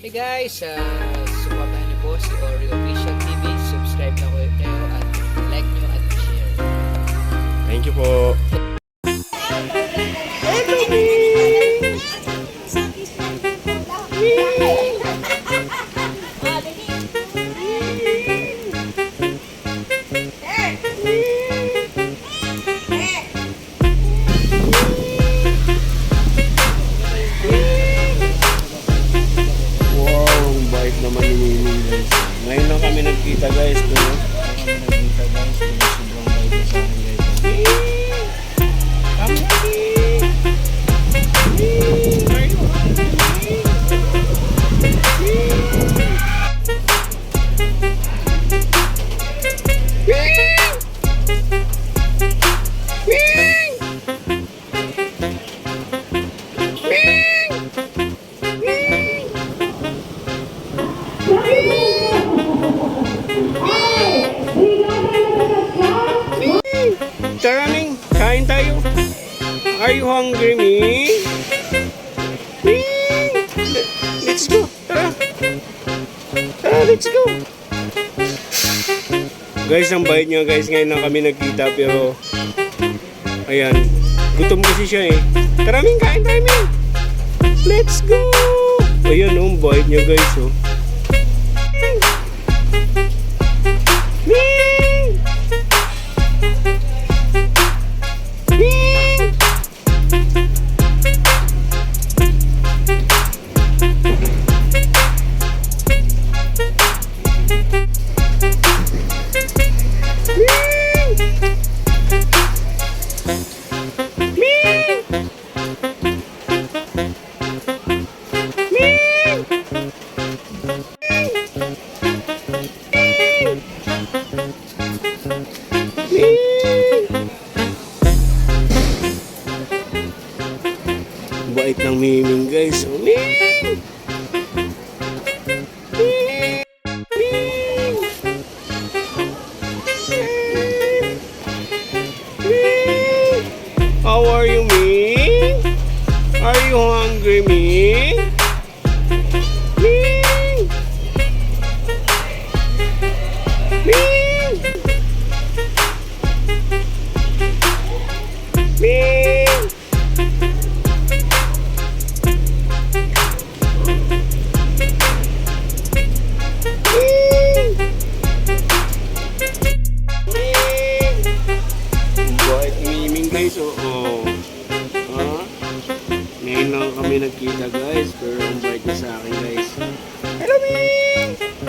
Hey guys, uh, supportan niyo po si Oreo Official TV. Subscribe na kayo at like niyo at share. Thank you po. Naman ni guys. Ngayon lang kami nagkita guys. Pero kami nagkita guys. Are you hungry, me? Ming! Let's go. Tara. Tara, let's go. Guys, ang bait niya guys. Ngayon lang kami nagkita pero ayan. Gutom kasi siya eh. Tara, Ming, kain tayo. Let's go. Ayan, oh, ang bait niya guys. Oh. Ming! Bait ng miming guys. Oh, Ming! Ming! Ming! Ming! How are you, Ming? Are you hungry? Ming! Ngayon lang kami nagkita guys, pero ang bike na sa akin guys. Hello, me!